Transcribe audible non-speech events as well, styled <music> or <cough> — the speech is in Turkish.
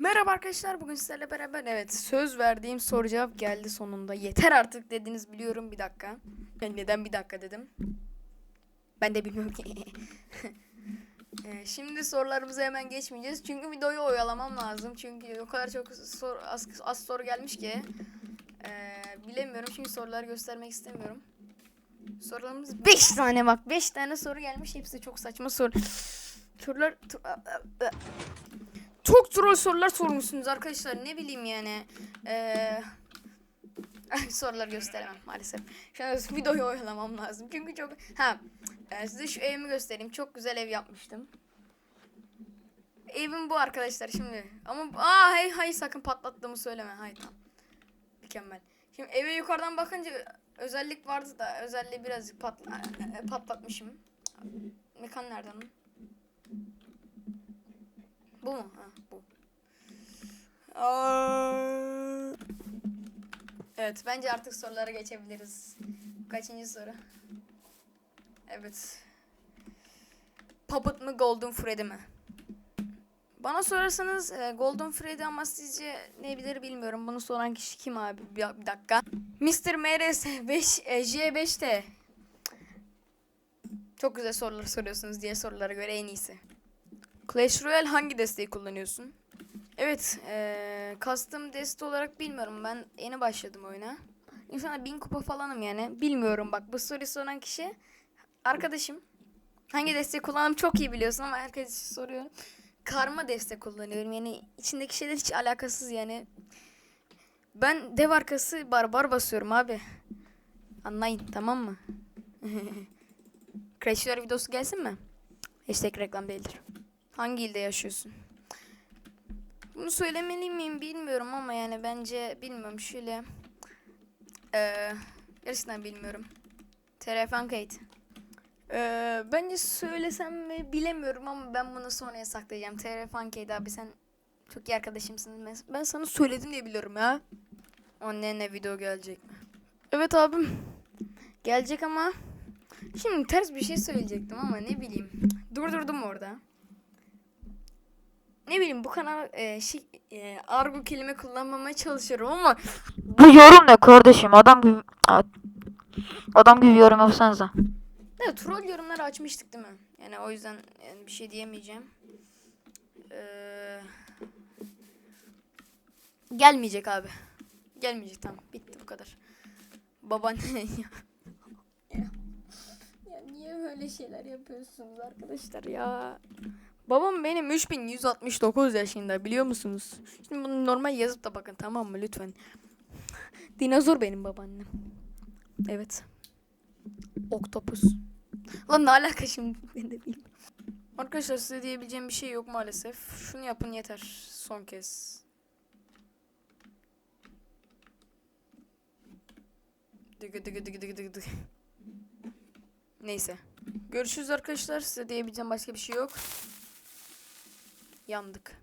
Merhaba arkadaşlar bugün sizlerle beraber evet söz verdiğim soru cevap geldi sonunda. Yeter artık dediniz biliyorum bir dakika. Yani neden bir dakika dedim? Ben de bilmiyorum ki. <laughs> Ee, şimdi sorularımıza hemen geçmeyeceğiz. Çünkü videoyu oyalamam lazım. Çünkü o kadar çok sor, az, az soru gelmiş ki. Ee, bilemiyorum çünkü soruları göstermek istemiyorum. Sorularımız 5 tane bak 5 tane soru gelmiş. Hepsi çok saçma soru. Sorular çok troll sorular sormuşsunuz arkadaşlar. Ne bileyim yani. Ee, <laughs> sorular gösteremem maalesef. An <laughs> videoyu oyalamam lazım. Çünkü çok... Ha, e, size şu evimi göstereyim. Çok güzel ev yapmıştım. Evim bu arkadaşlar şimdi. Ama aa hay hay sakın patlattığımı söyleme. Hay tamam. Mükemmel. Şimdi eve yukarıdan bakınca özellik vardı da özelliği birazcık patla, e, patlatmışım. Mekan nereden? Bu mu? Ha, bu. Aa. Evet, bence artık sorulara geçebiliriz. Kaçıncı soru? Evet. Puppet mı Golden Freddy mi? Bana sorarsanız e, Golden Freddy ama sizce ne bilir bilmiyorum. Bunu soran kişi kim abi? Bir, bir dakika. Mr. MRS 5 e, J5T. Çok güzel sorular soruyorsunuz diye sorulara göre en iyisi. Clash Royale hangi desteği kullanıyorsun? Evet, eee custom deste olarak bilmiyorum. Ben yeni başladım oyuna. İnşallah bin kupa falanım yani. Bilmiyorum bak bu soruyu soran kişi arkadaşım. Hangi desteği kullanım çok iyi biliyorsun ama herkes soruyorum. Karma destek kullanıyorum. Yani içindeki şeyler hiç alakasız yani. Ben dev arkası barbar basıyorum abi. Anlayın tamam mı? <laughs> Crash Royale videosu gelsin mi? Hashtag reklam değildir. Hangi ilde yaşıyorsun? Bunu söylemeli miyim bilmiyorum ama yani bence bilmiyorum şöyle. Eee gerçekten bilmiyorum. Telefon kayıt. Eee bence söylesem mi bilemiyorum ama ben bunu sonraya saklayacağım. Telefon kayıt abi sen çok iyi arkadaşımsın. Ben, ben sana söyledim diye biliyorum ya. Annenle video gelecek mi? Evet abim. Gelecek ama Şimdi ters bir şey söyleyecektim ama ne bileyim. Durdurdum orada. Ne bileyim bu kanal e, şey, e, argo kelime kullanmamaya çalışıyorum ama Bu yorum ne kardeşim? Adam gibi adam gibi yorum yapsanıza. ne troll yorumları açmıştık değil mi? Yani o yüzden yani bir şey diyemeyeceğim. Ee, gelmeyecek abi. Gelmeyecek tamam. Bitti bu kadar. Babaanne <laughs> ya. ya niye böyle şeyler yapıyorsunuz arkadaşlar ya? Babam benim 3169 yaşında biliyor musunuz? Şimdi bunu normal yazıp da bakın tamam mı lütfen. <laughs> Dinozor benim babaannem. Evet. Oktopus. Lan ne alaka şimdi <laughs> ben de bilmiyorum. Arkadaşlar size diyebileceğim bir şey yok maalesef. Şunu yapın yeter. Son kez. Dıgı dıgı dıgı dıgı dıgı dıgı. Neyse. Görüşürüz arkadaşlar. Size diyebileceğim başka bir şey yok. Yandık.